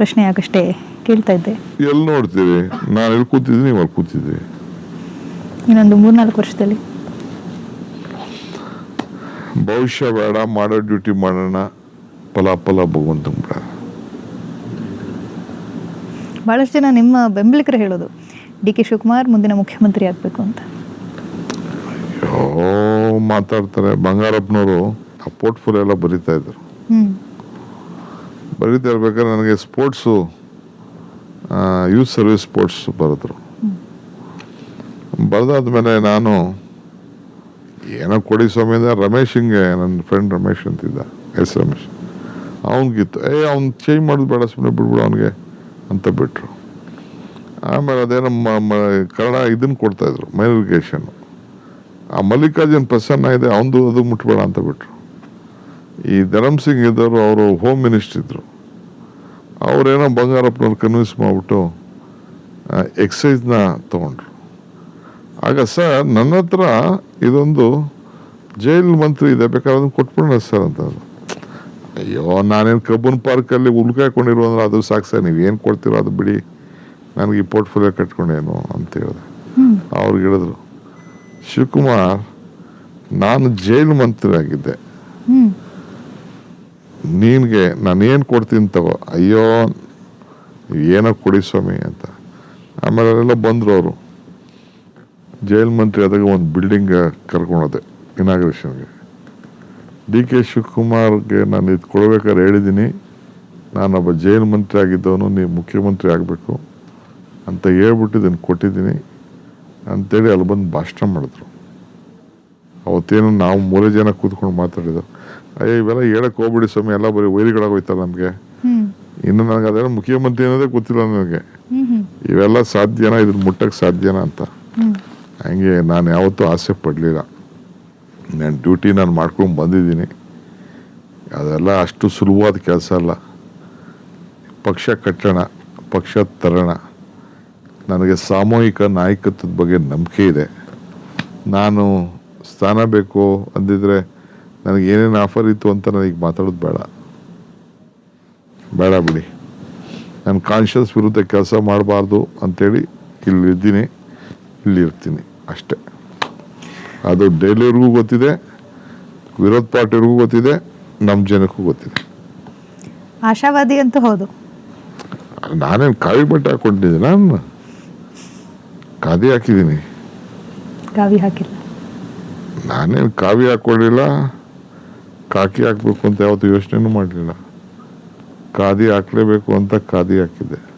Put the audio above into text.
ಪ್ರಶ್ನೆ ಆಗಷ್ಟೇ ಕೇಳ್ತಾ ಇದ್ದೆ. ಎಲ್ಲಿ ನೋಡ್ತೀವಿ ನಾನು ಎಲ್ಲಿ ಕೂತಿದ್ದೀನಿ ಇವಾಗ ಕೂತಿದ್ದೆ ಕೂತಿದ್ದೀವಿ ಇನ್ನೊಂದು ಮೂರ್ನಾಲ್ಕು ವರ್ಷದಲ್ಲಿ. ಭವಿಷ್ಯ ಬೇಡ ಮಾಡೋ ಡ್ಯೂಟಿ ಮಾಡೋಣ. ಫಲಾಫಲ ಭಗವಂತ ಬಿಡ ಭಾಳಷ್ಟು ಜನ ನಿಮ್ಮ ಬೆಂಬಲಿಗರು ಹೇಳೋದು ಡಿ ಕೆ ಶಿವಕುಮಾರ್ ಮುಂದಿನ ಮುಖ್ಯಮಂತ್ರಿ ಆಗಬೇಕು ಅಂತ. ಯೋ ಮಾತಾಡ್ತಾರೆ. ಬಂಗಾರಪ್ಪನವರು ಆ ಪೋರ್ಟ್ಫೋಲಿಯೋ ಎಲ್ಲ ಬರೀತಾ ಇದ್ರು. ಹ್ಞೂ ಬರೀತಾ ಇರ್ಬೇಕಾದ್ರೆ ನನಗೆ ಸ್ಪೋರ್ಟ್ಸು ಯೂತ್ ಸರ್ವಿಸ್ ಸ್ಪೋರ್ಟ್ಸ್ ಬರೆದ್ರು. ಬರೆದಾದ್ಮೇಲೆ ನಾನು ಏನೋ ಕೊಡಿ ಸ್ವಾಮಿ ಅಂದ್ರೆ ರಮೇಶ್ ಹಿಂಗೆ ನನ್ನ ಫ್ರೆಂಡ್ ರಮೇಶ್ ಅಂತಿದ್ದ, ಎಸ್ ರಮೇಶ್. ಅವನಿಗಿತ್ತು, ಏ, ಅವ್ನು ಚೇಂಜ್ ಮಾಡೋದು ಬೇಡ ಸುಮ್ಮನೆ ಬಿಡ್ಬಿಡು ಅವನಿಗೆ, ಅಂತ ಬಿಟ್ರು. ಆಮೇಲೆ ಅದೇನೋ ಕನ್ನಡ ಇದನ್ನು ಕೊಡ್ತಾಯಿದ್ರು ಮೈನರಿಗೇಷನ್ನು ಆ ಮಲ್ಲಿಕಾರ್ಜುನ್ ಪ್ರಸನ್ನ ಇದೆ, ಅವನದು ಅದು ಮುಟ್ಬೇಡ ಅಂತ ಬಿಟ್ರು. ಈ ಧರಮ್ ಸಿಂಗ್ ಇದ್ದವರು, ಅವರು ಹೋಮ್ ಮಿನಿಸ್ಟರ್ ಇದ್ರು. ಅವರೇನೋ ಬಂಗಾರಪ್ಪನವ್ರು ಕನ್ವಿನ್ಸ್ ಮಾಡಿಬಿಟ್ಟು ಎಕ್ಸೈಸ್ನ ತಗೊಂಡ್ರು. ಆಗ ಸರ್ ನನ್ನ ಹತ್ರ ಇದೊಂದು ಜೈಲ್ ಮಂತ್ರಿ ಇದೆ ಬೇಕಾದ್ರೆ ಅದನ್ನು ಕೊಟ್ಬಿಡೋಣ ಸರ್ ಅಂತ. ಅಯ್ಯೋ ನಾನೇನು ಕಬ್ಬನ್ ಪಾರ್ಕಲ್ಲಿ ಉಳ್ಕಾಯ್ಕೊಂಡಿರೋ ಅಂದ್ರೆ ಅದು ಸಾಕು ಸರ್ ನೀವು ಏನು ಕೊಡ್ತೀರೋ ಅದು ಬಿಡಿ. ನನಗೆ ಈ ಪೋರ್ಟ್ಫೋಲಿಯೋ ಕಟ್ಕೊಂಡೇನು ಅಂತ ಹೇಳಿದೆ. ಅವ್ರಿಗೆ ಹೇಳಿದ್ರು ಶಿವಕುಮಾರ್ ನಾನು ಜೈಲ್ ಮಂತ್ರಿ ಆಗಿದ್ದೆ ನಿನಗೆ, ನಾನು ಏನು ಕೊಡ್ತೀನಿ ತಗೋ ಅಯ್ಯೋ ಏನೋ ಕೊಡಿ ಸ್ವಾಮಿ ಅಂತ. ಆಮೇಲೆ ಅವರೆಲ್ಲ ಬಂದರು ಅವರು. ಜೈಲ್ ಮಂತ್ರಿ ಆದಾಗ ಒಂದು ಬಿಲ್ಡಿಂಗ್ ಕರ್ಕೊಂಡೋದೆ ಇನಾಗ್ರೇಷನ್ಗೆ ಡಿ ಕೆ ಶಿವಕುಮಾರ್ಗೆ ನಾನು ಇದು ಕೊಡ್ಬೇಕಾದ್ರೆ ಹೇಳಿದ್ದೀನಿ ನಾನೊಬ್ಬ ಜೈಲ್ ಮಂತ್ರಿ ಆಗಿದ್ದವನು, ನೀವು ಮುಖ್ಯಮಂತ್ರಿ ಆಗಬೇಕು ಅಂತ ಹೇಳ್ಬಿಟ್ಟು ಇದನ್ನು ಕೊಟ್ಟಿದ್ದೀನಿ ಅಂತೇಳಿ ಅಲ್ಲಿ ಬಂದು ಭಾಷಣ ಮಾಡಿದ್ರು. ಅವತ್ತೇನು ನಾವು ಮೂರೇ ಜನ ಕೂತ್ಕೊಂಡು ಮಾತಾಡಿದ್ದು ಅಯ್ಯ ಇವೆಲ್ಲ ಹೇಳಕ್ ಹೋಗ್ಬಿಡಿ ಸ್ವಾಮಿ. ಎಲ್ಲ ಬರೀ ವೈರಿಗಳಾಗೋಯ್ತಲ್ಲ ನಮಗೆ. ಇನ್ನು ನನಗೆ ಅದೆಲ್ಲ ಮುಖ್ಯಮಂತ್ರಿ ಅನ್ನೋದೇ ಗೊತ್ತಿಲ್ಲ ನನಗೆ. ಇವೆಲ್ಲ ಸಾಧ್ಯನಾ? ಇದನ್ನ ಮುಟ್ಟಕ್ಕೆ ಸಾಧ್ಯನಾ ಅಂತ. ಹಂಗೆ ನಾನು ಯಾವತ್ತೂ ಆಸೆ ಪಡಲಿಲ್ಲ. ನನ್ನ ಡ್ಯೂಟಿ ನಾನು ಮಾಡ್ಕೊಂಡು ಬಂದಿದ್ದೀನಿ. ಅದೆಲ್ಲ ಅಷ್ಟು ಸುಲಭವಾದ ಕೆಲಸ ಅಲ್ಲ. ಪಕ್ಷ ಕಟ್ಟೋಣ ಪಕ್ಷ ತರೋಣ. ನನಗೆ ಸಾಮೂಹಿಕ ನಾಯಕತ್ವದ ಬಗ್ಗೆ ನಂಬಿಕೆ ಇದೆ. ನಾನು ಸ್ಥಾನ ಬೇಕು ಅಂದಿದ್ರೆ ನನಗೆ ಏನೇನು ಆಫರ್ ಇತ್ತು ಅಂತ ನನಗೆ ಮಾತಾಡೋದು ಬೇಡ. ಬೇಡ ಬಿಡಿ. ನಾನು ಕಾನ್ಷಿಯಸ್ ವಿರುದ್ಧ ಕೆಲಸ ಮಾಡಬಾರ್ದು ಅಂತೇಳಿ ಇಲ್ಲಿ ಇದ್ದೀನಿ. ಇಲ್ಲಿ ಇರ್ತೀನಿ ಅಷ್ಟೇ. ಅದು ಡೈಲಿಯವ್ರಿಗೂ ಗೊತ್ತಿದೆ ವಿರೋಧ ಪಾರ್ಟಿಯವ್ರಿಗೂ ಗೊತ್ತಿದೆ ನಮ್ಮ ಜನಕ್ಕೂ ಗೊತ್ತಿದೆ. ಆಶಾವಾದಿ ಅಂತ ಹೌದು. ನಾನೇನು ಕಾವಿ ಬಟ್ಟೆ ಹಾಕೊಂಡಿದ್ದೀನಿ ನಾನು ಕಾದಿ ಹಾಕಿದ್ದೀನಿ. ಕಾವಿ ಹಾಕಿಲ್ಲ. ನಾನೇನು ಕಾವಿ ಹಾಕೊಂಡಿಲ್ಲ. ಕಾಕಿ ಹಾಕ್ಬೇಕು ಅಂತ ಯಾವತ್ತು ಯೋಚನೆನೂ ಮಾಡಲಿಲ್ಲ. ಖಾದಿ ಹಾಕಲೇಬೇಕು ಅಂತ ಖಾದಿ ಹಾಕಿದ್ದೆ.